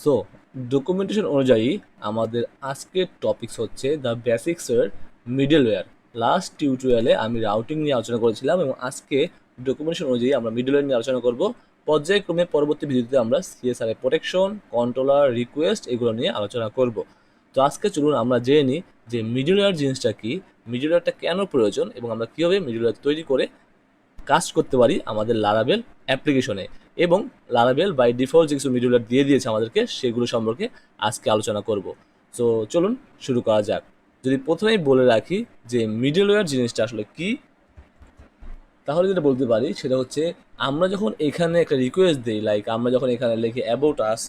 So documentation অনুযায়ী আমাদের আজকের টপিকস হচ্ছে দ্য বেসিক্সের মিডলওয়্যার লাস্ট টিউটোরিয়ালে আমি রাউটিং নিয়ে আলোচনা করেছিলাম এবং আজকে ডকুমেন্টেশন অনুযায়ী আমরা মিডল মিডলওয়্যার নিয়ে আলোচনা করব। পর্যায়ক্রমে পরবর্তী ভিডিওতে আমরা সিএসআর প্রোটেকশন কন্ট্রোলার রিকোয়েস্ট এগুলো নিয়ে আলোচনা করব। তো আজকে চলুন আমরা জেনে নিই যে মিডল মিডলওয়্যার জিনিসটা কি মিডলওয়্যারটা কেন প্রয়োজন এবং আমরা কীভাবে মিডলওয়্যার তৈরি করে কাজ করতে পারি আমাদের লারাবেল অ্যাপ্লিকেশনে এবং লারাবেল বাই ডিফল্ট যে কিছু মিডলওয়্যার দিয়ে দিয়েছে আমাদেরকে, সেগুলো সম্পর্কে আজকে আলোচনা করব। সো চলুন শুরু করা যাক। যদি প্রথমেই বলে রাখি যে মিডলওয়্যার জিনিসটা আসলে কি, তাহলে যেটা বলতে পারি সেটা হচ্ছে আমরা যখন এখানে একটা রিকোয়েস্ট দিই লাইক আমরা যখন এখানে লিখি about us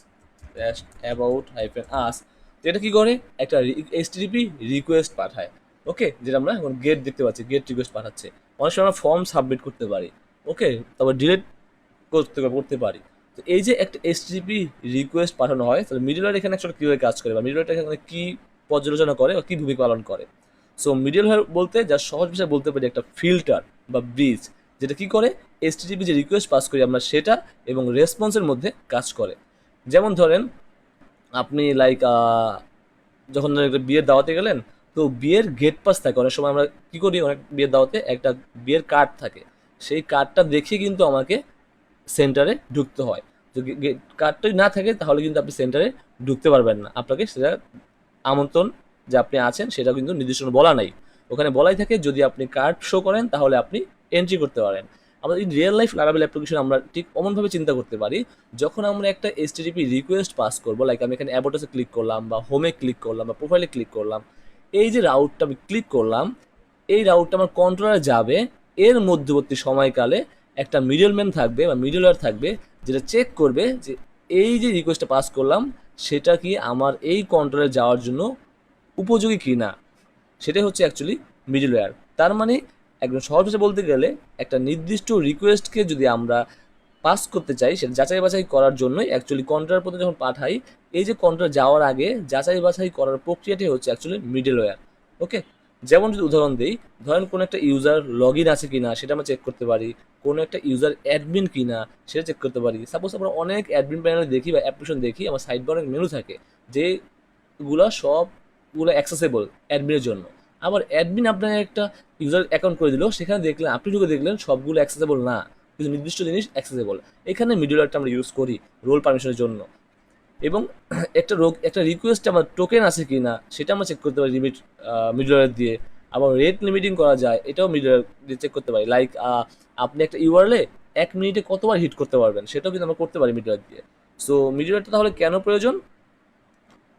about hyphen us এটা কি করে? একটা এইচটিডিপি রিকোয়েস্ট পাঠায়। ওকে যেটা আমরা এখন গেট দেখতে পাচ্ছি গেট রিকোয়েস্ট পাঠাচ্ছে। অনেক সময় আমরা ফর্ম সাবমিট করতে পারি। ওকে তারপর ডিলেট করতে করতে পারি। তো এই যে একটা এইচটিপি রিকোয়েস্ট পাঠানো হয়, তাহলে মিডলওয়্যার এখানে অ্যাকচুয়ালি কীভাবে কাজ করে বা মিডলওয়্যারটা এখানে কী পর্যালোচনা করে বা কী ভূমিকা পালন করে? সো মিডলওয়্যার বলতে যা সহজ ভাষায় বলতে পারি একটা ফিল্টার বা ব্রিজ যেটা কি করে? এইচটিপি যে রিকোয়েস্ট পাস করি আমরা সেটা এবং রেসপন্সের মধ্যে কাজ করে। যেমন ধরেন, আপনি লাইক যখন একটা বিয়ের দাওয়াতে গেলেন, তো বিয়ের গেট পাস থাকে। অনেক সময় আমরা কী করি? অনেক বিয়ের দাওয়াতে একটা বিয়ের কার্ড থাকে। সেই কার্ডটা দেখে কিন্তু আমাকে সেন্টারে ঢুকতে হয়। তো কার্ডটাই না থাকে, তাহলে কিন্তু আপনি সেন্টারে ঢুকতে পারবেন না। আপনাকে সেটা আমন্ত্রণ যে আপনি আছেন সেটা কিন্তু নির্দিষ্ট বলা নাই। ওখানে বলাই থাকে, যদি আপনি কার্ড শো করেন, তাহলে আপনি এন্ট্রি করতে পারেন। আমাদের এই রিয়েল লাইফ লারাবেল অ্যাপ্লিকেশন আমরা ঠিক অমনভাবে চিন্তা করতে পারি, যখন আমরা একটা এসটিডিপি রিকোয়েস্ট পাস করব লাইক আমি এখানে অ্যাবোটাসে ক্লিক করলাম, বা হোমে ক্লিক করলাম, বা প্রোফাইলে ক্লিক করলাম, এই যে রাউটটা আমি ক্লিক করলাম, এই রাউটটা আমার কন্ট্রোলারে যাবে, এর মধ্যবর্তী সময়কালে একটা মিডলম্যান থাকবে বা মিডলওয়্যার থাকবে, যেটা চেক করবে যে এই যে রিকোয়েস্টটা পাস করলাম, সেটা কি আমার এই কন্ট্রোলে যাওয়ার জন্য উপযোগী কি না সেটাই হচ্ছে অ্যাকচুয়ালি মিডলওয়্যার তার মানে একদম সহজ ভাষায় বলতে গেলে একটা নির্দিষ্ট রিকোয়েস্টকে যদি আমরা পাস করতে চাই, সেটা যাচাই বাছাই করার জন্যই অ্যাকচুয়ালি কন্ট্রোলার পথে যখন পাঠাই, এই যে কন্ট্রোলার যাওয়ার আগে যাচাই বাছাই করার প্রক্রিয়াটি হচ্ছে অ্যাকচুয়ালি মিডলওয়্যার ওকে যেমন যদি উদাহরণ দিই, ধরেন কোনো একটা ইউজার লগ ইন আছে কি না সেটা আমরা চেক করতে পারি। কোনো একটা ইউজার অ্যাডমিন কি না সেটা চেক করতে পারি। সাপোজ আমরা অনেক অ্যাডমিন প্যানেল দেখি বা অ্যাপ্লিকেশন দেখি, আমার সাইড অনেক মেনু থাকে যেগুলো সবগুলো অ্যাক্সেসেবল অ্যাডমিনের জন্য। আবার অ্যাডমিন আপনার একটা ইউজার অ্যাকাউন্ট করে দিল, সেখানে দেখলেন, আপনি ঢুকে দেখলেন সবগুলো অ্যাক্সেসেবল না। কিছু নির্দিষ্ট জিনিস অ্যাক্সেসেবল এখানে মিডিওলারটা আমরা ইউজ করি রোল পারমিশনের জন্য। এবং একটা রোগ, একটা রিকোয়েস্ট আমার টোকেন আছে কি না সেটা আমরা চেক করতে পারি লিমিট মিডলওয়্যার দিয়ে। আবার রেট লিমিটিং করা যায়, এটাও মিডলার দিয়ে চেক করতে পারি। লাইক আপনি একটা ইউআরলে এক মিনিটে কতবার হিট করতে পারবেন, সেটাও কিন্তু আমরা করতে পারি মিডলওয়্যার দিয়ে। সো মিডলওয়্যারটা তাহলে কেন প্রয়োজন?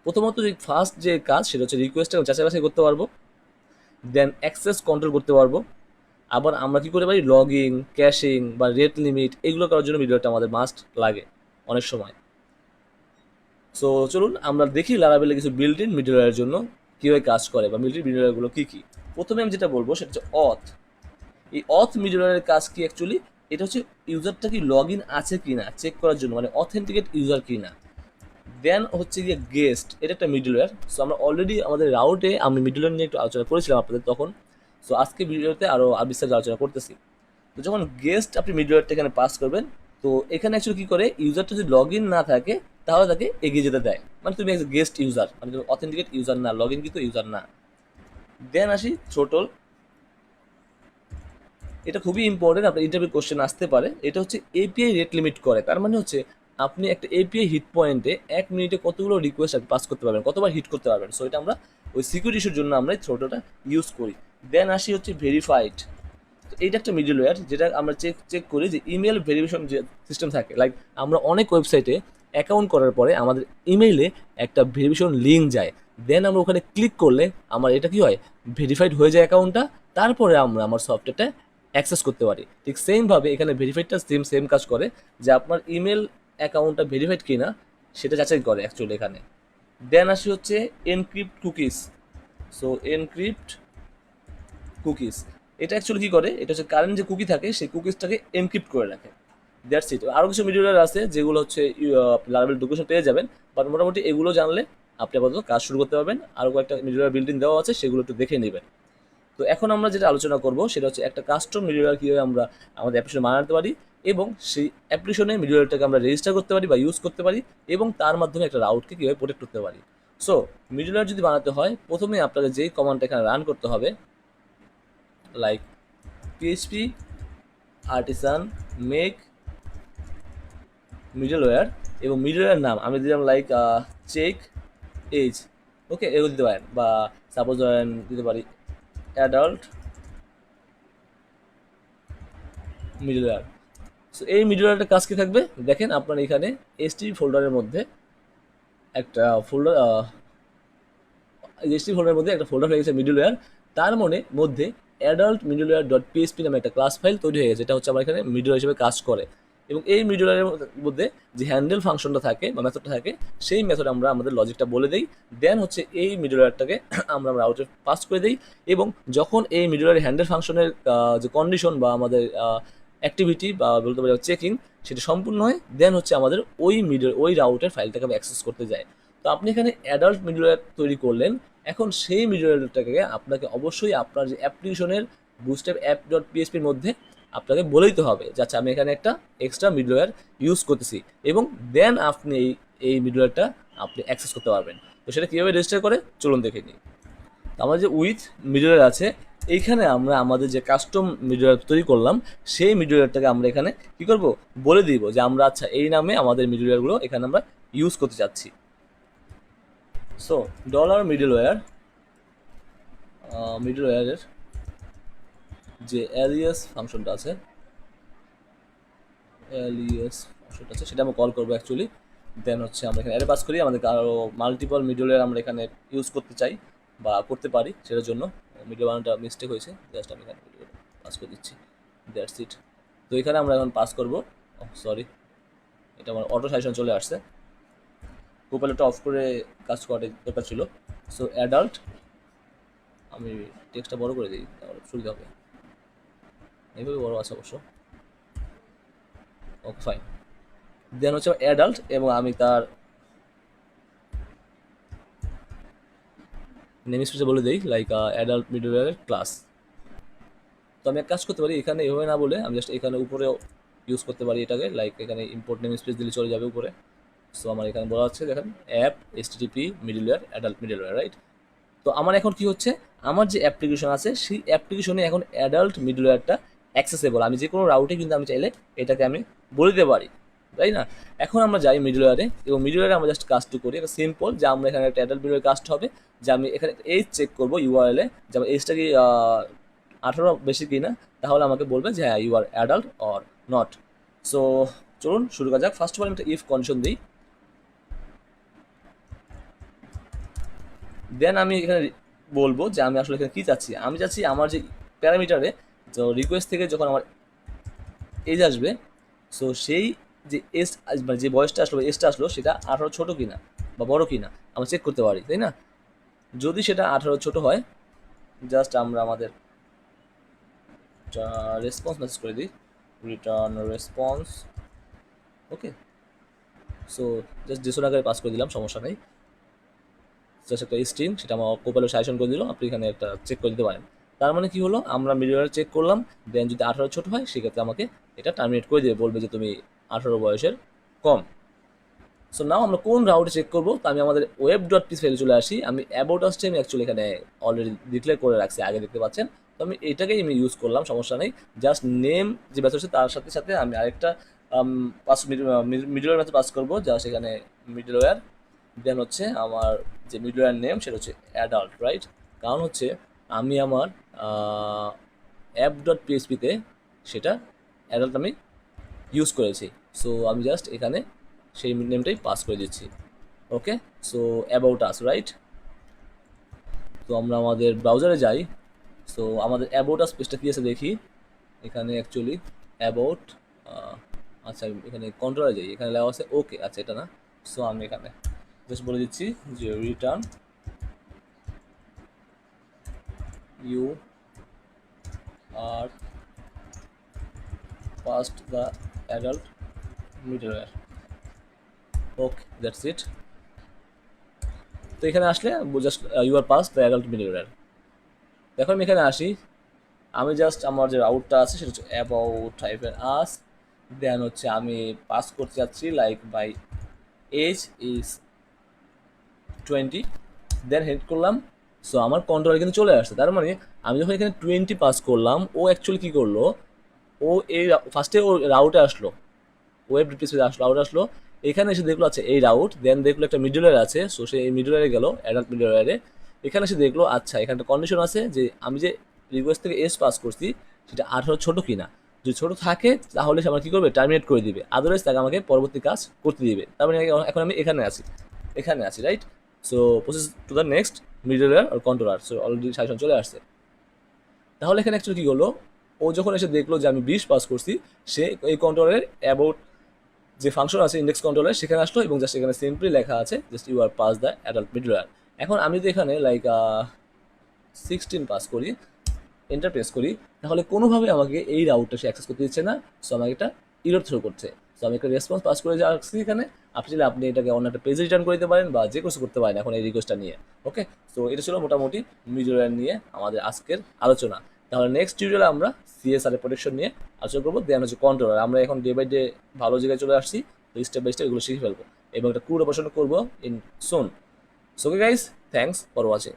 প্রথমত যে ফার্স্ট যে কাজ, সেটা হচ্ছে রিকোয়েস্টটা যাচাই বাছাই করতে পারব। দেন অ্যাক্সেস কন্ট্রোল করতে পারব। আবার আমরা কী করতে পারি? লগিং ক্যাশিং বা রেট লিমিট এগুলো করার জন্য মিডলওয়্যারটা আমাদের মাস্ট লাগে অনেক সময়। সো চলুন, আমরা দেখি লারাবেলে কিছু বিল্ট ইন মিডলওয়্যারের জন্য কীভাবে কাজ করে বা ইন মিডলওয়্যারগুলো কী কী। প্রথমে আমি যেটা বলব, সেটা হচ্ছে অথ এই অথ মিডলওয়্যারের কাজ কি অ্যাকচুয়ালি এটা হচ্ছে ইউজারটা কি লগ ইন আছে কি না চেক করার জন্য মানে অথেন্টিকেট ইউজার কি না দেন হচ্ছে গিয়ে গেস্ট এটা একটা মিডলওয়্যার সো আমরা অলরেডি আমাদের রাউটে আমি মিডলওয়্যার নিয়ে একটু আলোচনা করেছিলাম আপনাদের তখন। সো আজকে ভিডিওতে আরও বিস্তারিত আলোচনা করতেছি। তো যখন গেস্ট আপনি মিডলওয়্যারটা এখানে পাস করবেন, তো এখানে অ্যাকচুয়ালি কী করে ইউজারটা যদি লগ ইন না থাকে তাহলে তাকে এগিয়ে যেতে দেয়। মানে তুমি একজন গেস্ট ইউজার মানে তুমি অথেন্টিকেট ইউজার না লগ ইন কিন্তু ইউজার না। দেন আসি থ্রোটল এটা খুবই ইম্পর্টেন্ট আপনার ইন্টারভিউ কোশ্চেন আসতে পারে। এটা হচ্ছে এপিআই রেট লিমিট করে। তার মানে হচ্ছে আপনি একটা এপিআই হিট পয়েন্টে এক মিনিটে কতগুলো রিকোয়েস্ট আপনি পাস করতে পারবেন, কতবার হিট করতে পারবেন। সো এটা আমরা ওই সিকিউরিটি ইস্যুর জন্য আমরা এই থ্রোটলটা ইউজ করি। দেন আসি হচ্ছে ভেরিফাইড এইটা একটা ওয়ার যেটা আমরা চেক চেক করি যে ইমেল ভেরিফিকেশন যে সিস্টেম থাকে লাইক আমরা অনেক ওয়েবসাইটে অ্যাকাউন্ট করার পরে আমাদের ইমেইলে একটা ভেরিফিকেশন লিঙ্ক যায়। দেন আমরা ওখানে ক্লিক করলে আমার এটা কি হয়? ভেরিফাইড হয়ে যায় অ্যাকাউন্টটা তারপরে আমরা আমার সফটওয়্যারটা অ্যাক্সেস করতে পারি। ঠিক সেমভাবে এখানে ভেরিফাইডটা সেম সেম কাজ করে যে আপনার ইমেল অ্যাকাউন্টটা ভেরিফাইড কিনা সেটা যাচাই করে অ্যাকচুয়ালি এখানে। দেন আসি হচ্ছে encrypt cookies so encrypt cookies এটা অ্যাকচুয়ালি কী করে? এটা হচ্ছে কারেন্ট যে কুকি থাকে, সেই কুকিজটাকে এনক্রিপ্ট করে রাখে। দ্যাটস ইট আরও কিছু মিডিয়ার আছে যেগুলো হচ্ছে লারাবেল ডকুমেন্ট পেয়ে যাবেন বাট মোটামুটি এগুলো জানলে আপনি আপাতত কাজ শুরু করতে পারবেন। আরও কয়েকটা মিডিয়ার বিল্ডিং দেওয়া আছে, সেগুলো একটু দেখে নেবেন। তো এখন আমরা যেটা আলোচনা করব, সেটা হচ্ছে একটা কাস্টম মিডিয়ার কীভাবে আমরা আমাদের অ্যাপ্লিকেশন বানাতে পারি এবং সেই অ্যাপ্লিকেশনে মিডলওয়্যারটাকে আমরা রেজিস্টার করতে পারি বা ইউজ করতে পারি এবং তার মাধ্যমে একটা রাউটকে কীভাবে প্রোটেক্ট করতে পারি। সো মিডলওয়্যার যদি বানাতে হয়, প্রথমে আপনাকে যেই কমান্ডটা এখানে রান করতে হবে like PHP artisan make middleware এবং মিডল মিডলওয়্যার নাম, আমি দিলাম লাইক চেক এজ ওকে এগুলো দিতে পারেন বা সাপোজ ধরেন দিতে পারি অ্যাডাল্ট মিডল মিডলওয়্যার সো এই মিডল মিডলওয়্যারটা কাজ কি থাকবে? দেখেন আপনার এখানে এসটি ফোল্ডারের মধ্যে একটা ফোল্ডার এসটি ফোল্ডারের মধ্যে একটা ফোল্ডার হয়ে গেছে মিডল মিডলওয়্যার তার মনে, মধ্যে adult middle middleware dot PHP নামে একটা ক্লাস ফাইল তৈরি হয়ে গেছে, এটা হচ্ছে আমার এখানে মিডলওয়্যার হিসেবে কাজ করে। এবং এই মিডলওয়্যারের মধ্যে যে হ্যান্ডেল ফাংশনটা থাকে বা মেথডটা থাকে, সেই মেথড আমরা আমাদের লজিকটা বলে দিই। দেন হচ্ছে এই মিডলওয়্যারটাকে আমরা আউটে পাস করে দিই এবং যখন এই মিডলওয়্যার হ্যান্ডেল ফাংশনের যে কন্ডিশন বা আমাদের অ্যাক্টিভিটি বা বলতে পারি চেকিং সেটা সম্পূর্ণ হয় দেন হচ্ছে আমাদের ওই মিডল ওই রাউটের ফাইলটাকে অ্যাক্সেস করতে যাই। তো আপনি এখানে অ্যাডাল্ট মিডলওয়্যার তৈরি করলেন, এখন সেই মিডলওয়্যারটাকে আপনাকে অবশ্যই আপনার যে অ্যাপ্লিকেশনের বুস্টঅ্যাপ অ্যাপ ডট পিএসপির মধ্যে আপনাকে বলে দিতে হবে যে আচ্ছা আমি এখানে একটা এক্সট্রা মিডলওয়্যার ইউজ করতেছি। এবং দেন আপনি এই এই মিডলওয়্যারটা আপনি অ্যাক্সেস করতে পারবেন। তো সেটা কীভাবে রেজিস্টার করে? চলুন দেখে নিই। আমার যে উইথ মিডলওয়্যার আছে, এইখানে আমরা আমাদের যে কাস্টম মিডলওয়্যার তৈরি করলাম, সেই মিডলওয়্যারটাকে আমরা এখানে কী করব? বলে দিব যে, আমরা আচ্ছা এই নামে আমাদের মিডলওয়্যারগুলো এখানে আমরা ইউজ করতে চাচ্ছি। সো ডলার মিডলওয়্যার মিডলওয়্যারের যে এলিয়াস ফাংশনটা আছে এলিয়াস ফাংশনটা আছে, সেটা আমরা কল করব অ্যাকচুয়ালি দেন হচ্ছে আমরা এখানে অ্যারে পাস করি আমাদের আরও মাল্টিপল মিডলওয়্যার আমরা এখানে ইউজ করতে চাই বা করতে পারি সেটার জন্য। মিডল বানানটা মিস্টেক হয়েছে জাস্ট আমি এখানে পাস করে দিচ্ছি। দ্যাটস ইট তো এখানে আমরা এখন পাস করব। সরি এটা আমার অটো সাজেশন চলে আসছে। কোপাইলটটা অফ করে কাজ করাটা দরকার ছিল। সো অ্যাডাল্ট আমি টেক্সটটা বড় করে দিই, তাহলে সুবিধা হবে। এইভাবে বড় আছে অবশ্য। ওকে ফাইন দেন হচ্ছে অ্যাডাল্ট এবং আমি তার নেম স্পেসে বলে দিই লাইক অ্যাডাল্ট মিডলওয়্যার ক্লাস তো আমি এক কাজ করতে পারি, এখানে এভাবে না বলে আমি জাস্ট এখানে উপরে ইউজ করতে পারি এটাকে লাইক এখানে ইম্পোর্ট নেম স্পেস দিলে চলে যাবে উপরে। সো আমার এখানে বলা হচ্ছে দেখেন app HTTP middleware adult middleware right তো আমার এখন কি হচ্ছে, আমার যে অ্যাপ্লিকেশন আছে, সেই অ্যাপ্লিকেশনে এখন অ্যাডাল্ট মিডলওয়্যারটা অ্যাক্সেসেবল আমি যে কোনো রাউটে কিন্তু আমি চাইলে এটাকে আমি বলে দিতে পারি, তাই না? এখন আমরা যাই মিডলওয়্যারে এবং মিডলওয়্যারে আমরা জাস্ট কাজটি করি। একটা সিম্পল যে আমরা এখানে একটা অ্যাডাল্ট মিডলওয়্যার কাজটা হবে, যে আমি এখানে এইজ চেক করব ইউআরএলে যে আমার এইজটা কি আঠারো বেশি কি না তাহলে আমাকে বলবে যে হ্যাঁ you are adult or not so চলুন শুরু করা যাক। ফার্স্ট অফ অল আমি একটা ইফ কন্ডিশন দিই। দেন আমি এখানে বলব যে, আমি আসলে এখানে কী চাচ্ছি? আমি চাচ্ছি আমার যে প্যারামিটারে তো রিকোয়েস্ট থেকে যখন আমার এজ আসবে সো সেই যে এজ মানে যে বয়সটা আসলো এজটা আসলো, সেটা আঠারো ছোটো কিনা, বা বড় কিনা, আমরা চেক করতে পারি, তাই না? যদি সেটা আঠারো ছোটো হয় জাস্ট আমরা আমাদের রেসপন্স মেসেজ করে দিই। Return response okay so just দেড়শো টাকায় পাস করে দিলাম, সমস্যা নেই। জাস্ট একটা স্ট্রিং সেটা আমার কোপালে সাজেশন করে দিল, আপনি এখানে একটা চেক করে দিতে পারেন। তার মানে কি হলো? আমরা মিডিয়ার চেক করলাম দেন যদি আঠারো ছোটো হয়, সেক্ষেত্রে আমাকে এটা টার্মিনেট করে দেবে বলবে যে তুমি আঠারো বয়সের কম। সো নাও আমরা কোন রাউটে চেক করব? তো আমি আমাদের ওয়েব ডট পিস ফেলে চলে আসি। আমি অ্যাবাউট আসছে আমি অ্যাকচুয়ালি এখানে অলরেডি ডিক্লেয়ার করে রাখছি, আগে দেখতে পাচ্ছেন। তো আমি এটাকেই আমি ইউজ করলাম, সমস্যা নেই। জাস্ট নেম যে মেথড আছে তার সাথে সাথে আমি আরেকটা পাস মিডলওয়্যার মেথড পাস করব জাস্ট এখানে মিডলওয়্যার দেন হচ্ছে আমার যে মিডলওয়্যার নেম সেটা হচ্ছে অ্যাডাল্ট রাইট কারণ হচ্ছে আমি আমার অ্যাপ ডট পিএসপিতে সেটা অ্যাডাল্ট আমি ইউজ করেছি। সো আমি জাস্ট এখানে সেই নেমটাই পাস করে দিচ্ছি। Okay so about us right তো আমরা আমাদের ব্রাউজারে যাই। সো আমাদের অ্যাবাউট আস পেজটা কী আছে দেখি? এখানে অ্যাকচুয়ালি অ্যাবাউট আচ্ছা এখানে কন্ট্রোলে যাই। এখানে লেওয়া আছে ওকে আচ্ছা এটা না। সো আমি এখানে জাস্ট বলে দিচ্ছি যে return you are past the adult middleware. Okay that's it তো এখানে আসলে just you are pass the adult middleware দেখো, আমি এখানে আসি। আমি জাস্ট আমার যে আউটটা আছে, সেটা হচ্ছে অ্যাবাউট হাইফেন আস দেন হচ্ছে আমি পাস করতে যাচ্ছি like by age is twenty then head করলাম। সো আমার কন্ট্রোল কিন্তু চলে আসছে। তার মানে আমি যখন এখানে টোয়েন্টি পাস করলাম, ও অ্যাকচুয়ালি কী করল? ও এই ফার্স্টে ও রাউটে আসলো। ওয়েব ডিপ্রেসে আসলো রাউট আসলো। এখানে এসে দেখল আচ্ছা এই রাউট দেন দেখল একটা মিডল আছে। সো সে এই মিডল গেল অ্যাডাল্ট মিডল এখানে এসে দেখল আচ্ছা এখানে একটা কন্ডিশন আছে যে, আমি যে রিকোয়েস্ট থেকে এস পাস করছি, সেটা আঠারো ছোটো কিনা। যদি ছোটো থাকে, তাহলে সে আমার কী করবে? টার্মিনেট করে দিবে। আদারওয়াইজ তাকে আমাকে পরবর্তী কাজ করতে দিবে। তার মানে এখন আমি এখানে আছি। এখানে আছি right so process to the next middleware controller so already suggestion চলে আসছে। তাহলে এখানে অ্যাকচুয়ালি কী হলো? ও যখন এসে দেখল যে আমি বিশ পাস করছি, সে এই কন্ট্রোলের অ্যাবাউট যে ফাংশন আছে ইন্ডেক্স কন্ট্রোলার সেখানে আসলো এবং জাস্ট এখানে সিম্পলি লেখা আছে just you are pass the adult middle এখন আমি যদি এখানে লাইক সিক্সটিন পাস করি এন্টার প্রেস করি, তাহলে কোনোভাবে আমাকে এই রাউটটা সে অ্যাক্সেস করতে দিচ্ছে না। সো আমাকে এটা ইরোর থ্রো করছে। সো আমি একটা রেসপন্স পাস করে যাচ্ছি এখানে। আপনি চাইলে আপনি এটাকে অন্য একটা পেজে রিটার্ন করে দিতে পারেন বা যে কিছু করতে পারেন এখন এই রিকোয়েস্টটা নিয়ে ওকে সো এটা ছিল মোটামুটি মিডল নিয়ে আমাদের আজকের আলোচনা। তাহলে নেক্সট টিউটোরিয়ালে আমরা সিএসআর প্রোটেকশন নিয়ে আলোচনা করব। দেন হচ্ছে কন্ট্রোলার আমরা এখন ডে বাই ডে ভালো জায়গায় চলে আসছি। তো স্টেপ বাই স্টেপ এগুলো শিখে ফেলব। এবং একটা ক্রুড অপারেশন করব ইন সোন so guys thanks for watching